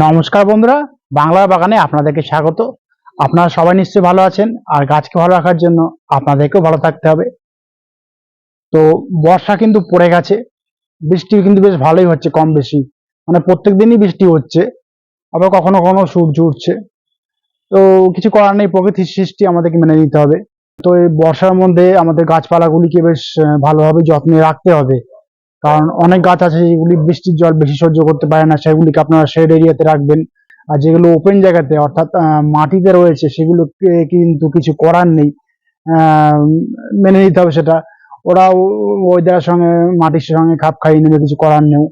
নমস্কার বন্ধুরা, বাংলা বাগানে আপনাদেরকে স্বাগত। আপনারা সবাই নিশ্চয়ই ভালো আছেন, আর গাছকে ভালো রাখার জন্য আপনাদেরকেও ভালো থাকতে হবে। তো বর্ষা কিন্তু পড়ে গেছে বৃষ্টি কিন্তু বেশ ভালোই হচ্ছে কম বেশি। মানে প্রত্যেক দিনই বৃষ্টি হচ্ছে, আবার কখনো কখনো সূর্য উঠছে। তো কিছু করার নেই, প্রকৃতির সৃষ্টি আমাদেরকে মেনে নিতে হবে। তো এই বর্ষার মধ্যে আমাদের গাছপালাগুলিকে বেশ ভালোভাবে যত্নে রাখতে হবে। কারণ অনেক গাছ আছে যেগুলি বৃষ্টির জল বেশি সহ্য করতে পারে না, সেগুলিকে আপনারা শেড এরিয়াতে রাখবেন। আর যেগুলো ওপেন জায়গাতে, অর্থাৎ মাটিতে রয়েছে, সেগুলোকে কিন্তু কিছু করার নেই। মেনে নিতে হবে সেটা। ওরা ওয়েদারের সঙ্গে, মাটির সঙ্গে খাপ খাইয়ে নেবে, কিছু করার নেই।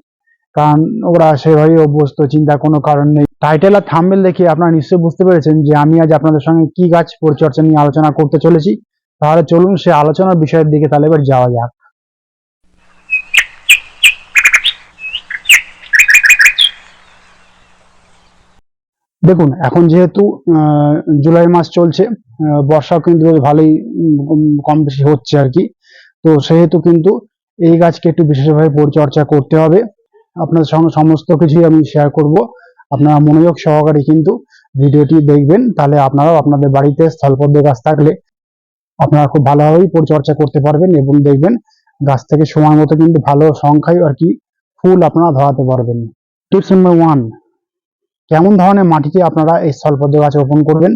কারণ ওরা সেভাবেই অভ্যস্ত চিন্তা কোনো কারণ নেই। টাইটেল আর থাম্বেল দেখে আপনারা নিশ্চয়ই বুঝতে পেরেছেন যে আমি আজ আপনাদের সঙ্গে কি গাছ পরিচর্যা নিয়ে আলোচনা করতে চলেছি। তাহলে চলুন সে আলোচনার বিষয়ের দিকে তাহলে এবার যাওয়া যাক। দেখুন, এখন যেহেতু জুলাই মাস চলছে বর্ষাও কিন্তু ভালোই কম বেশি হচ্ছে আর কি। তো সেহেতু কিন্তু এই গাছকে একটু বিশেষভাবে পরিচর্যা করতে হবে। আপনাদের সঙ্গে সমস্ত কিছুই আমি শেয়ার করব। আপনারা মনোযোগ সহকারে কিন্তু ভিডিওটি দেখবেন, তাহলে আপনারাও আপনাদের বাড়িতে স্থলপদ্ম গাছ থাকলে আপনারা খুব ভালোভাবেই পরিচর্যা করতে পারবেন এবং দেখবেন গাছ থেকে সময় মতো কিন্তু ভালো সংখ্যায় আর কি ফুল আপনারা ধরাতে পারবেন। টিপস নাম্বার ওয়ান কেমন ধরনের মাটিতে আপনারা এই স্থলপদ্ম গাছ রোপণ করবেন?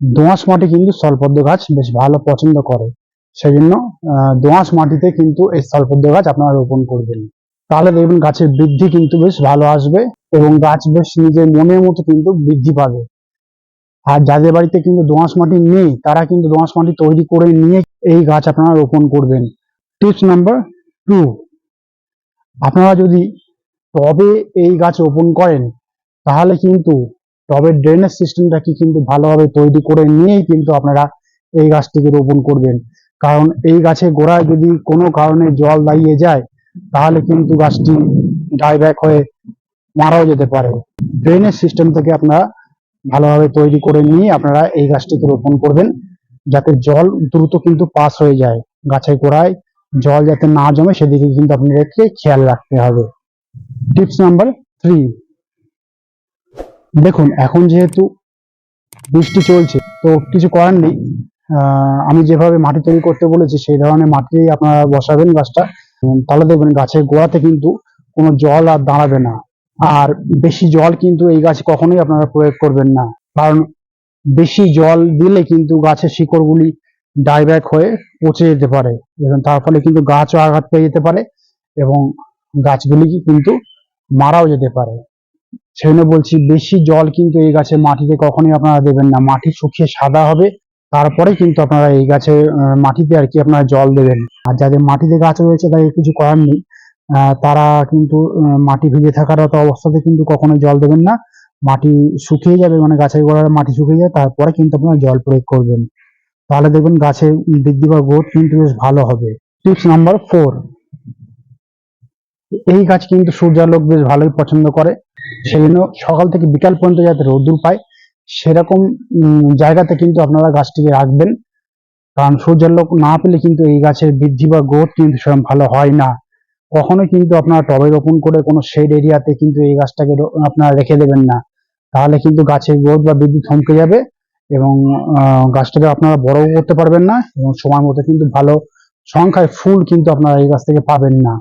দোঁয়াশ মাটি কিন্তু স্থলপদ্ম গাছ বেশ ভালো পছন্দ করে। সেই জন্য দোঁয়াশ মাটিতে কিন্তু এই স্থলপদ্ম গাছ আপনারা রোপণ করবেন। তাহলে দেখবেন গাছের বৃদ্ধি কিন্তু বেশ ভালো আসবে এবং গাছ বেশ নিজের মনের মতো কিন্তু বৃদ্ধি পাবে। আর যাদের বাড়িতে কিন্তু দোঁয়াশ মাটি নেই, তারা কিন্তু দোঁয়াশ মাটি তৈরি করে নিয়ে এই গাছ আপনারা রোপণ করবেন। টিপস নাম্বার টু, আপনারা যদি টবে এই গাছ রোপণ করেন তাহলে কিন্তু টবের ড্রেনেজ সিস্টেমটাকে কিন্তু ভালোভাবে তৈরি করে নিয়েই কিন্তু আপনারা এই গাছটিকে রোপণ করবেন। কারণ এই গাছের গোড়ায় যদি কোনো কারণে জল দাঁড়িয়ে যায়, তাহলে কিন্তু গাছটি ডাইব্যাক হয়ে মারাও যেতে পারে। ড্রেনেজ সিস্টেম থেকে আপনারা ভালোভাবে তৈরি করে নিয়ে আপনারা এই গাছটিকে রোপণ করবেন, যাতে জল দ্রুত কিন্তু পাস হয়ে যায়। গাছের গোড়ায় জল যাতে না জমে, সেদিকে কিন্তু আপনাদেরকে খেয়াল রাখতে হবে। টিপস নাম্বার থ্রি দেখুন, এখন যেহেতু বৃষ্টি চলছে, তো কিছু করার নেই। আমি যেভাবে মাটি তৈরি করতে বলেছি, সেই ধরনের মাটি আপনারা বসাবেন গাছটা। তাহলে দেখবেন গাছের গোড়াতে কিন্তু কোনো জল আর দাঁড়াবে না। আর বেশি জল কিন্তু এই গাছে কখনোই আপনারা প্রয়োগ করবেন না। কারণ বেশি জল দিলে কিন্তু গাছের শিকড়গুলি ডাইব্যাক হয়ে পচে যেতে পারে। এবং তার ফলে কিন্তু গাছও আঘাত পেয়ে যেতে পারে এবং গাছগুলি কিন্তু মারাও যেতে পারে। সেই জন্য বলছি বেশি জল কিন্তু এই গাছের মাটিতে কখনোই আপনারা দেবেন না। মাটি শুকিয়ে সাদা হবে, তারপরে কিন্তু আপনারা এই গাছে মাটিতে আর কি আপনারা জল দেবেন। আর যাদের মাটিতে গাছ রয়েছে তাদের কিছু করার নেই। তারা কিন্তু মাটি ভিজে থাকার মতো অবস্থাতে কিন্তু কখনোই জল দেবেন না। মাটি শুকিয়ে যাবে মানে গাছের গোড়ার মাটি শুকিয়ে যায় তারপরে কিন্তু আপনারা জল প্রয়োগ করবেন। তাহলে দেখবেন গাছের বৃদ্ধি বা গ্রোথ কিন্তু বেশ ভালো হবে। Tips number four. এই গাছ কিন্তু সূর্যালোক বেশ ভালোই পছন্দ করে। সেই জন্য সকাল থেকে বিকাল পর্যন্ত যাতে রোদ্দুর পায়, সেরকম জায়গাতে কিন্তু আপনারা গাছটিকে রাখবেন। কারণ সূর্যালোক না পেলে কিন্তু এই গাছের বৃদ্ধি বা গ্রোথ কিন্তু সেরকম ভালো হয় না। কখনোই কিন্তু আপনারা টবে রোপণ করে কোনো শেড এরিয়াতে কিন্তু এই গাছটাকে আপনারা রেখে দেবেন না। তাহলে কিন্তু গাছের গ্রোথ বা বৃদ্ধি থমকে যাবে এবং গাছটাকে আপনারা বড়ও করতে পারবেন না এবং সময় মতো কিন্তু ভালো সংখ্যায় ফুল কিন্তু আপনারা এই গাছ থেকে পাবেন না।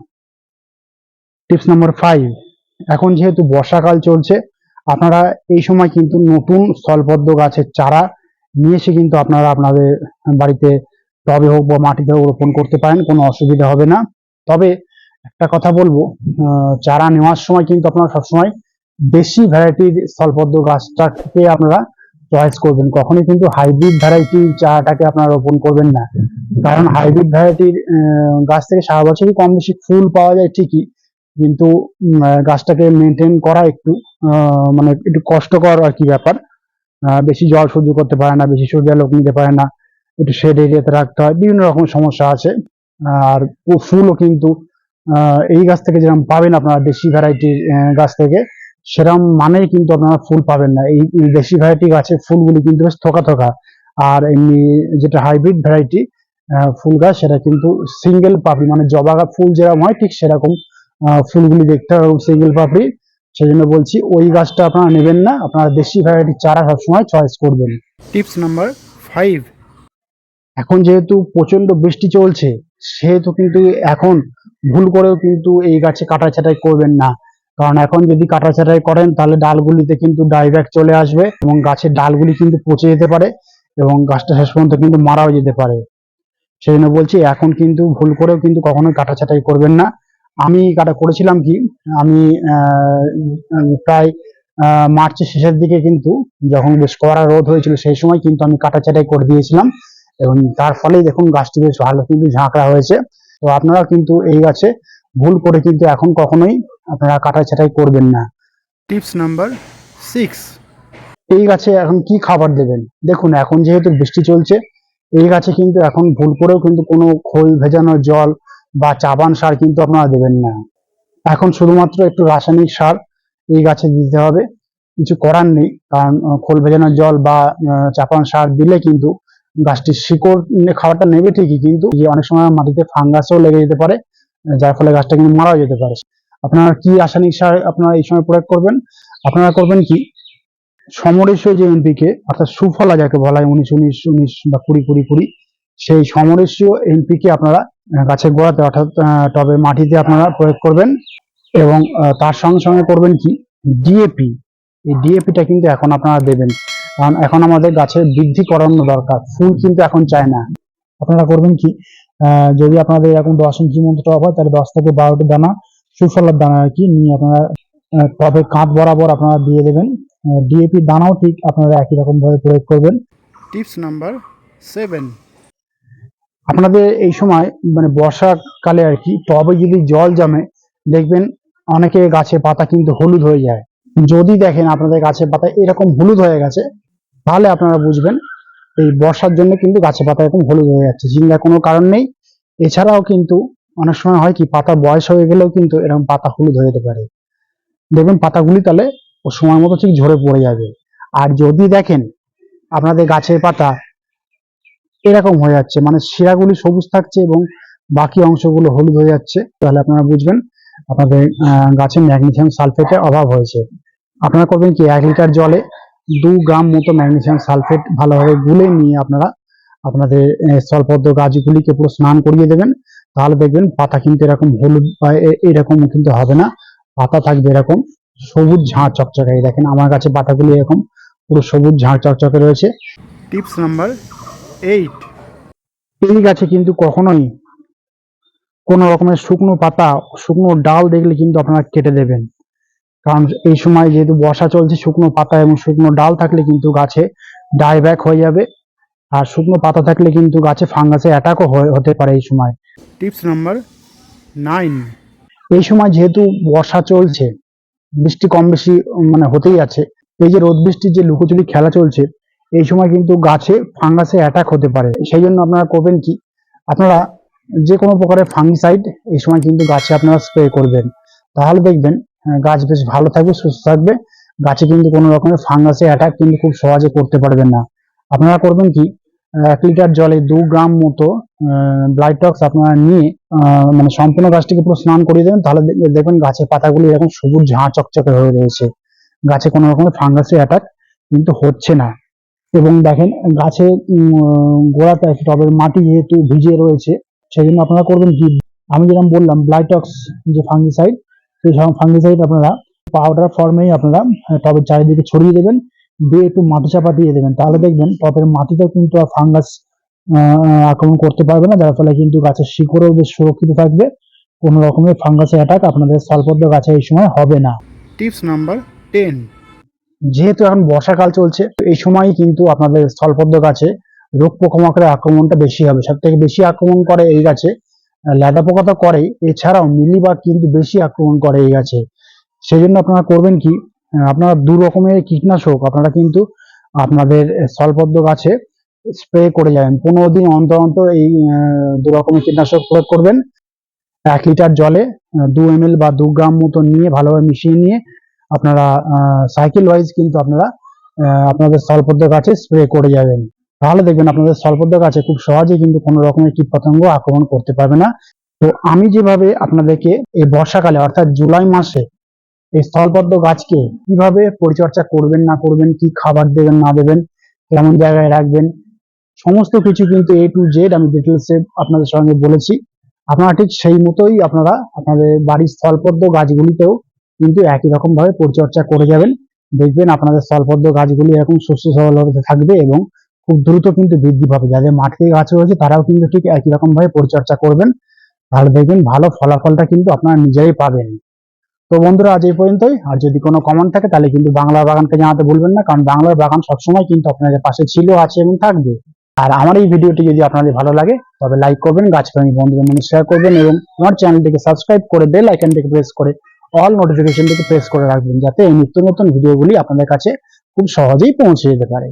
টিপস নাম্বার ফাইভ এখন যেহেতু বর্ষাকাল চলছে, আপনারা এই সময় কিন্তু নতুন স্থলপদ্ম গাছের চারা নিয়ে এসে কিন্তু আপনারা আপনাদের বাড়িতে টবে হোক বা মাটিতে হোক রোপণ করতে পারেন, কোনো অসুবিধা হবে না। তবে একটা কথা বলব চারা নেওয়ার সময় কিন্তু আপনারা সবসময় দেশি ভ্যারাইটির স্থলপদ্ম গাছটাকে আপনারা চয়েস করবেন। কখনোই কিন্তু হাইব্রিড ভ্যারাইটির চারাটাকে আপনারা রোপণ করবেন না। কারণ হাইব্রিড ভ্যারাইটির গাছ থেকে সারা বছরই কম বেশি ফুল পাওয়া যায় ঠিকই কিন্তু গাছটাকে মেনটেন করা একটু মানে একটু কষ্টকর আর কি ব্যাপার। বেশি জল সহ্য করতে পারে না, বেশি সূর্যালোক নিতে পারে না, একটু শেড এরিয়াতে রাখতে হয়, বিভিন্ন রকম সমস্যা আছে। আর ফুলও কিন্তু এই গাছ থেকে যেরকম পাবেন আপনারা দেশি ভ্যারাইটির গাছ থেকে, সেরকম মানেই কিন্তু আপনারা ফুল পাবেন না। এই দেশি ভ্যারাইটি গাছের ফুলগুলি কিন্তু বেশ থোকা থোকা। আর এমনি যেটা হাইব্রিড ভ্যারাইটি ফুল গাছ, সেটা কিন্তু সিঙ্গেল পাপড়ি মানে জবা ফুল যেরকম হয়, ঠিক সেরকম ফুলগুলি দেখতে হবে এবং সিঙ্গেল পাপড়ি সেই জন্য বলছি ওই গাছটা আপনারা নেবেন না। আপনারা দেশি ভ্যারাইটির চারা সবসময় চয়েস করবেন। টিপস নাম্বার ফাইভ এখন যেহেতু প্রচণ্ড বৃষ্টি চলছে সেহেতু কিন্তু এখন ভুল করেও কিন্তু এই গাছে কাটা ছাঁটাই করবেন না। কারণ এখন যদি কাটা ছাঁটাই করেন তাহলে ডালগুলিতে কিন্তু ডাইব্যাক চলে আসবে এবং গাছের ডালগুলি কিন্তু পচে যেতে পারে এবং গাছটা শেষ পর্যন্ত কিন্তু মারাও যেতে পারে। সেই জন্য বলছি এখন কিন্তু ভুল করেও কিন্তু কখনোই কাটা ছাঁটাই করবেন না। আমি কাটা করেছিলাম কি আমি প্রায় মার্চের শেষের দিকে কিন্তু যখন বেশ কড়া রোদ হয়েছিল সেই সময় কিন্তু আমি কাটা ছাঁটাই করে দিয়েছিলাম এবং তার ফলেই দেখুন গাছটি বেশ ভালো কিন্তু ঝাঁকড়া হয়েছে। তো আপনারা কিন্তু এই গাছে ভুল করে কিন্তু এখন কখনোই আপনারা কাটা ছাঁটাই করবেন না। Tips number six. এই গাছে এখন কি খাবার দেবেন? দেখুন এখন যেহেতু বৃষ্টি চলছে এই গাছে কিন্তু এখন ভুল করেও কিন্তু কোনো খোল ভেজানো জল বা চাবান সার কিন্তু আপনারা দেবেন না। এখন শুধুমাত্র একটু রাসায়নিক সার এই গাছে দিতে হবে। কিছু করার নেই, কারণ খোল ভেজানো জল বা চাপান সার দিলে কিন্তু গাছটির শিকড় খাবারটা নেবে ঠিকই, কিন্তু অনেক সময় মাটিতে ফাঙ্গাসও লেগে যেতে পারে, যার ফলে গাছটা কিন্তু মারাও যেতে পারে। আপনারা কি রাসায়নিক সার আপনারা এই সময় প্রয়োগ করবেন? আপনারা করবেন কি? সমরেশীয় যে এনপিকে অর্থাৎ সুফলা যাকে বলা হয়, উনিশ উনিশ উনিশ বা কুড়ি কুড়ি কুড়ি, সেই সমরেশীয় এনপিকে আপনারা গাছের গোড়াতে, অর্থাৎ টবে মাটিতে আপনারা প্রয়োগ করবেন এবং তার সঙ্গে সঙ্গে করবেন কি? ডিএপি এই ডিএপিটা কিন্তু এখন আপনারা দেবেন। কারণ এখন আমাদের গাছের বৃদ্ধি করানো দরকার। ফুল কিন্তু এখন চায় না। আপনারা করবেন কি? যদি আপনাদের এরকম দশ ইঞ্চি মতো টব হয়, তাহলে দশ থেকে বারোটি দানা, সুফলার দানা আর কি নিয়ে আপনারা টবে কাঁধ বরাবর আপনারা দিয়ে দেবেন। ডিএপি দানাও ঠিক আপনারা একই রকম ভাবে প্রয়োগ করবেন। Tips number seven. আপনাদের এই সময় মানে বর্ষাকালে আর কি টবে যদি জল জমে, দেখবেন অনেকে গাছে পাতা কিন্তু হলুদ হয়ে যায়। যদি দেখেন আপনাদের গাছের পাতা এরকম হলুদ হয়ে গেছে, তাহলে আপনারা বুঝবেন এই বর্ষার জন্য কিন্তু গাছের পাতা এরকম হলুদ হয়ে যাচ্ছে। চিন্তার কোনো কারণ নেই। এছাড়াও কিন্তু অনেক সময় হয় কি, পাতা বয়স হয়ে গেলেও কিন্তু এরকম পাতা হলুদ হয়ে যেতে পারে। দেখবেন পাতাগুলি তাহলে ও সময় মতো ঠিক ঝরে পড়ে যাবে। আর যদি দেখেন আপনাদের গাছের পাতা এরকম হয়ে যাচ্ছে। মানে শিরাগুলি সবুজ থাকছে এবং বাকি অংশগুলো হলুদ হয়ে যাচ্ছে। তাহলে আপনারা বুঝবেন, আপনাদের গাছে ম্যাগনেসিয়াম সালফেটের অভাব হয়েছে। আপনারা করবেন কি, এক লিটার জলে দু গ্রাম মতো ম্যাগনেসিয়াম সালফেট ভালোভাবে গুলে নিয়ে আপনারা আপনাদের স্থলপদ্ম গাছগুলিকে পুরো স্নান করিয়ে দেবেন। তাহলে দেখবেন পাতা কিন্তু এরকম হলুদ বা এরকম কিন্তু হবে না। পাতা থাকবে এরকম সবুজ ঝাঁ চকচকে। দেখেন, আমার কাছে পাতাগুলি এরকম পুরো সবুজ ঝাঁ চকচকে রয়েছে। টিপস নাম্বার এইট এই গাছে কিন্তু কখনোই কোনো রকমের শুকনো পাতা শুকনো ডাল দেখলে কিন্তু আপনারা কেটে দেবেন। কারণ এই সময় যেহেতু বর্ষা চলছে শুকনো পাতা এবং শুকনো ডাল থাকলে কিন্তু গাছে ডাইব্যাক হয়ে যাবে। আর শুকনো পাতা থাকলে কিন্তু গাছে ফাঙ্গাসে অ্যাটাকও হতে পারে এই সময়। টিপস নাম্বার নাইন এই সময় যেহেতু বর্ষা চলছে বৃষ্টি কম বেশি মানে হতেই আছে এই যে রোদ বৃষ্টির যে লুকোচুরি খেলা চলছে এই সময় কিন্তু গাছে ফাঙ্গাসে অ্যাটাক হতে পারে। সেই জন্য আপনারা করবেন কি? আপনারা যে কোনো প্রকারের ফাঙ্গিসাইড এই সময় কিন্তু গাছে আপনারা স্প্রে করবেন। তাহলে দেখবেন গাছ বেশ ভালো থাকবে, সুস্থ থাকবে। গাছে কিন্তু কোনো রকমের ফাঙ্গাসে অ্যাটাক কিন্তু খুব সহজে করতে পারবেন না। আপনারা করবেন কি? এক লিটার জলে দু গ্রাম মতো ব্লাইটক্স আপনারা নিয়ে মানে সম্পূর্ণ গাছটিকে পুরো স্নান করিয়ে দেবেন। তাহলে দেখবেন গাছের পাতাগুলি এরকম সবুজ ঝাঁ চকচকে হয়ে রয়েছে। গাছে কোনো রকমের ফাঙ্গাসের অ্যাটাক কিন্তু হচ্ছে না। এবং দেখেন, গাছে গোড়াটা টবের মাটি যেহেতু ভিজে রয়েছে সেই জন্য আপনারা করবেন কি? আমি যেরকম বললাম ব্লাইটক্স যে ফাঙ্গিসাইড সেই সব ফাঙ্গিসাইড আপনারা পাউডার ফর্মেই আপনারা টবের চারিদিকে ছড়িয়ে দেবেন, দিয়ে একটু মাটি চাপা দিয়ে দেবেন। তাহলে দেখবেন, টবের মাটিতেও কিন্তু আর ফাঙ্গাস আক্রমণ করতে পারবে না, যার ফলে কিন্তু গাছের শিকড়ও বেশ সুরক্ষিত থাকবে। কোনো রকমের ফাঙ্গাসের অ্যাটাক আপনাদের স্থলপদ্ম গাছে এই সময় হবে না। টিপস নাম্বার টেন যেহেতু এখন বর্ষাকাল চলছে এই সময়ই কিন্তু আপনাদের স্থলপদ্ম গাছে রোগ পোকামাকড়ের আক্রমণটা বেশি হবে। সব থেকে বেশি আক্রমণ করে এই গাছে ল্যাদা পোকা তো করেই, এছাড়াও মিলিবাগ কিন্তু বেশি আক্রমণ করে এই গাছে। সেই জন্য আপনারা করবেন কি আপনারা দু রকমের কীটনাশক আপনারা কিন্তু আপনাদের স্থলপদ্ম গাছে স্প্রে করে যাবেন। পনেরো দিন অন্তর অন্তর এই দু রকমের কীটনাশক প্রয়োগ করবেন। এক লিটার জলে দু এম বা দু গ্রাম মতো নিয়ে ভালোভাবে মিশিয়ে নিয়ে আপনারা সাইকেল ওয়াইজ কিন্তু আপনারা আপনাদের স্থলপদ্ম গাছে স্প্রে করে যাবেন। তাহলে দেখবেন আপনাদের স্থলপদ্ম গাছে খুব সহজে কিন্তু কোনো রকমের কীট পতঙ্গ আক্রমণ করতে পারবে না। তো আমি যেভাবে আপনাদেরকে এই বর্ষাকালে, অর্থাৎ জুলাই মাসে এই স্থলপদ্ম গাছকে কীভাবে পরিচর্যা করবেন, না করবেন, কি খাবার দেবেন, না দেবেন, কেমন জায়গায় রাখবেন, সমস্ত কিছু কিন্তু এ টু জেড আমি ডিটেলসে আপনাদের সঙ্গে বলেছি। আপনারা ঠিক সেই মতোই আপনারা, আপনাদের বাড়ির স্থলপদ্ম গাছগুলিতেও কিন্তু একই রকম ভাবে পরিচর্যা করে যাবেন। দেখবেন আপনাদের স্থলপদ্ম গাছগুলি এরকম সুস্থ সবল হতে থাকবে এবং খুব দ্রুত কিন্তু বৃদ্ধি পাবে। যাদের মাঠে গাছ রয়েছে, তারাও কিন্তু ঠিক একই রকম ভাবে পরিচর্যা করবেন। তাহলে দেখবেন ভালো ফলাফলটা কিন্তু আপনারা নিজেরাই পাবেন। তো বন্ধুরা, আজ এই পর্যন্তই। আর যদি কোনো কমেন্ট থাকে, তাহলে কিন্তু বাংলার বাগানকে জানাতে ভুলবেন না, কারণ বাংলার বাগান সবসময় কিন্তু আপনাদের পাশে ছিল, আছে এবং থাকবে। আর আমার এই ভিডিওটি যদি আপনাদের ভালো লাগে, তবে লাইক করবেন গাছপ্রেমী বন্ধুদের মধ্যে শেয়ার করবেন এবং আমার চ্যানেলটিকে সাবস্ক্রাইব করে বেল আইকনটিকে প্রেস করে অল নোটিফিকেশনটিকে প্রেস করে রাখবেন যাতে এই নিত্য নতুন ভিডিওগুলি আপনাদের কাছে খুব সহজেই পৌঁছে যেতে পারে।